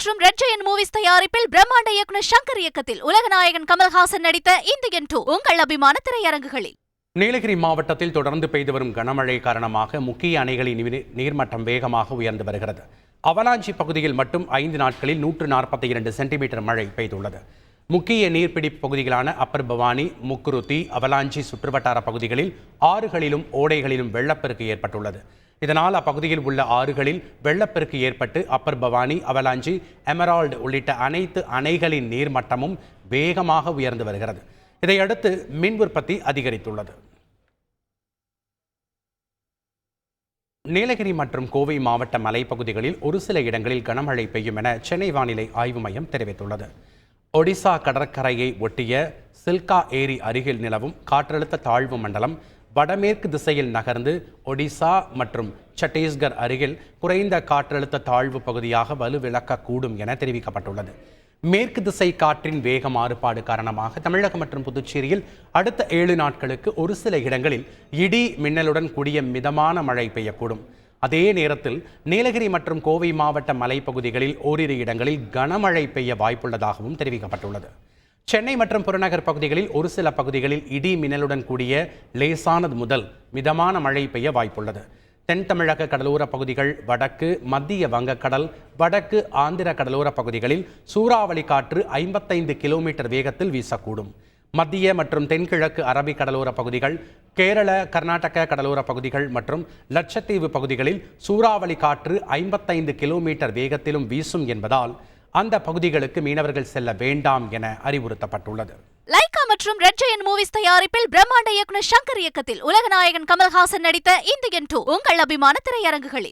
மற்றும் red Jayan movies தயாரிப்பில் பிரம்மாண்ட இயக்குனர் சங்கர் இயக்கத்தில் உலகநாயகன் கமல்ஹாசன் நடித்த இந்தியன் டூ உங்கள் அபிமான திரையரங்குகளில். நீலகிரி மாவட்டத்தில் தொடர்ந்து பெய்து வரும் கனமழை காரணமாக முக்கிய அணைகளின் நீர்மட்டம் வேகமாக உயர்ந்து வருகிறது. அவலாஞ்சி பகுதியில் மட்டும் ஐந்து நாட்களில் நூற்று நாற்பத்தி இரண்டு சென்டிமீட்டர் மழை பெய்துள்ளது. முக்கிய நீர்பிடிப்பு பகுதிகளான அப்பர் பவானி முக்குருத்தி அவலாஞ்சி சுற்றுவட்டார பகுதிகளில் ஆறுகளிலும் ஓடைகளிலும் வெள்ளப்பெருக்கு ஏற்பட்டுள்ளது. இதனால் அப்பகுதியில் உள்ள ஆறுகளில் வெள்ளப்பெருக்கு ஏற்பட்டு அப்பர் பவானி அவலாஞ்சி எமரால்டு உள்ளிட்ட அனைத்து அணைகளின் நீர்மட்டமும் வேகமாக உயர்ந்து வருகிறது. இதையடுத்து மின் உற்பத்தி அதிகரித்துள்ளது. நீலகிரி மற்றும் கோவை மாவட்ட மலைப்பகுதிகளில் ஒரு சில இடங்களில் கனமழை பெய்யும் என சென்னை வானிலை ஆய்வு மையம் தெரிவித்துள்ளது. ஒடிசா கடற்கரையை ஒட்டிய சில்கா ஏரி அருகில் நிலவும் காற்றழுத்த தாழ்வு மண்டலம் வடமேற்கு திசையில் நகர்ந்து ஒடிசா மற்றும் சத்தீஸ்கர் அருகில் குறைந்த காற்றழுத்த தாழ்வு பகுதியாக வலுவிழக்கக்கூடும் என தெரிவிக்கப்பட்டுள்ளது. மேற்கு திசை காற்றின் வேக மாறுபாடு காரணமாக தமிழகம் மற்றும் புதுச்சேரியில் அடுத்த ஏழு நாட்களுக்கு ஒரு சில இடங்களில் இடி மின்னலுடன் கூடிய மிதமான மழை பெய்யக்கூடும். அதே நேரத்தில் நீலகிரி மற்றும் கோவை மாவட்ட மலைப்பகுதிகளில் ஓரிரு இடங்களில் கனமழை பெய்ய வாய்ப்புள்ளதாகவும் தெரிவிக்கப்பட்டுள்ளது. சென்னை மற்றும் புறநகர் பகுதிகளில் ஒரு சில பகுதிகளில் இடி மின்னலுடன் கூடிய லேசானது முதல் மிதமான மழை பெய்ய வாய்ப்புள்ளது. தென் தமிழக கடலோர பகுதிகள் வடக்கு மத்திய வங்கக்கடல் வடக்கு ஆந்திர கடலோர பகுதிகளில் சூறாவளி காற்று ஐம்பத்தைந்து கிலோமீட்டர் வேகத்தில் வீசக்கூடும். மத்திய மற்றும் தென்கிழக்கு அரபிக் கடலோர பகுதிகள் கேரள கர்நாடக கடலோர பகுதிகள் மற்றும் லட்சத்தீவு பகுதிகளில் சூறாவளி காற்று ஐம்பத்தைந்து கிலோமீட்டர் வேகத்திலும் வீசும் என்பதால் அந்த பகுதிகளுக்கு மீனவர்கள் செல்ல வேண்டாம் என அறிவுறுத்தப்பட்டுள்ளது. லைகா மற்றும் ரெட் ஜெயன் மூவிஸ் தயாரிப்பில் பிரம்மாண்ட இயக்குனர் சங்கர் இயக்கத்தில் உலகநாயகன் கமல்ஹாசன் நடித்த இந்தியன் டூ உங்கள் அபிமான திரையரங்குகளில்.